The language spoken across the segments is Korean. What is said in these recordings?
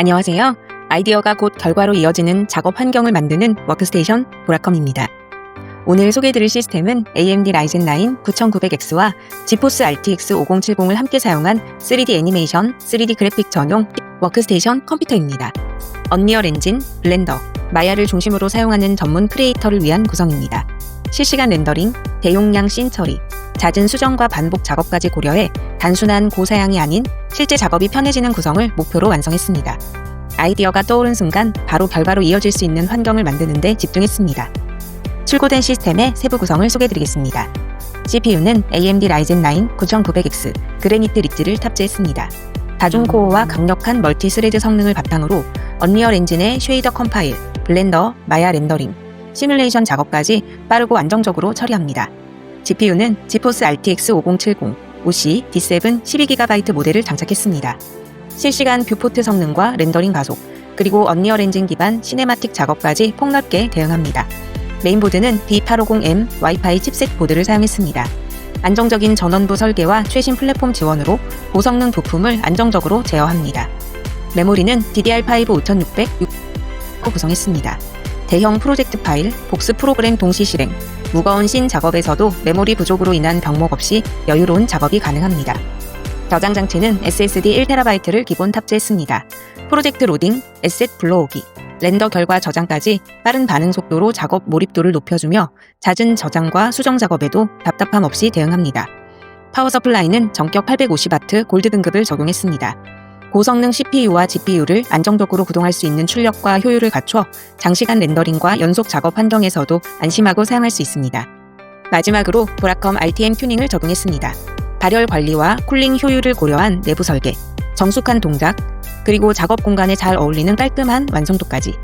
안녕하세요. 아이디어가 곧 결과로 이어지는 작업 환경을 만드는 워크스테이션 보라컴입니다. 오늘 소개해드릴 시스템은 AMD 라이젠 9 9900X와 지포스 RTX 5070을 함께 사용한 3D 애니메이션, 3D 그래픽 전용 워크스테이션 컴퓨터입니다. 언리얼 엔진, 블렌더, 마야를 중심으로 사용하는 전문 크리에이터를 위한 구성입니다. 실시간 렌더링, 대용량 씬 처리, 잦은 수정과 반복 작업까지 고려해 단순한 고사양이 아닌 실제 작업이 편해지는 구성을 목표로 완성했습니다. 아이디어가 떠오른 순간 바로 결과로 이어질 수 있는 환경을 만드는 데 집중했습니다. 출고된 시스템의 세부 구성을 소개해드리겠습니다. CPU는 AMD 라이젠 9 9900X 그래니트 리지를 탑재했습니다. 다중 코어와 강력한 멀티 스레드 성능을 바탕으로 언리얼 엔진의 쉐이더 컴파일, 블렌더, 마야 렌더링, 시뮬레이션 작업까지 빠르고 안정적으로 처리합니다. GPU는 지포스 RTX 5070, OC D7 12GB 모델을 장착했습니다. 실시간 뷰포트 성능과 렌더링 가속, 그리고 언리얼 엔진 기반 시네마틱 작업까지 폭넓게 대응합니다. 메인보드는 B850M 와이파이 칩셋 보드를 사용했습니다. 안정적인 전원부 설계와 최신 플랫폼 지원으로 고성능 부품을 안정적으로 제어합니다. 메모리는 DDR5 5600 구성했습니다. 대형 프로젝트 파일, 복수 프로그램 동시 실행, 무거운 씬 작업에서도 메모리 부족으로 인한 병목 없이 여유로운 작업이 가능합니다. 저장 장치는 SSD 1TB를 기본 탑재했습니다. 프로젝트 로딩, 에셋 불러오기, 렌더 결과 저장까지 빠른 반응 속도로 작업 몰입도를 높여주며 잦은 저장과 수정 작업에도 답답함 없이 대응합니다. 파워 서플라이는 전격 850W 골드 등급을 적용했습니다. 고성능 CPU와 GPU를 안정적으로 구동할 수 있는 출력과 효율을 갖춰 장시간 렌더링과 연속 작업 환경에서도 안심하고 사용할 수 있습니다. 마지막으로 보라컴 RTM 튜닝을 적용했습니다. 발열 관리와 쿨링 효율을 고려한 내부 설계, 정숙한 동작, 그리고 작업 공간에 잘 어울리는 깔끔한 완성도까지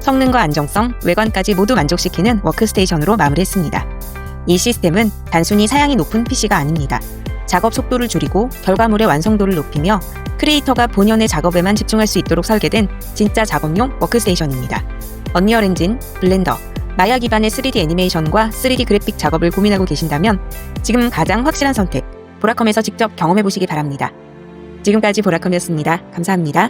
성능과 안정성, 외관까지 모두 만족시키는 워크스테이션으로 마무리했습니다. 이 시스템은 단순히 사양이 높은 PC가 아닙니다. 작업 속도를 줄이고 결과물의 완성도를 높이며 크리에이터가 본연의 작업에만 집중할 수 있도록 설계된 진짜 작업용 워크스테이션입니다. 언리얼 엔진, 블렌더, 마야 기반의 3D 애니메이션과 3D 그래픽 작업을 고민하고 계신다면 지금 가장 확실한 선택, 보라컴에서 직접 경험해 보시기 바랍니다. 지금까지 보라컴이었습니다. 감사합니다.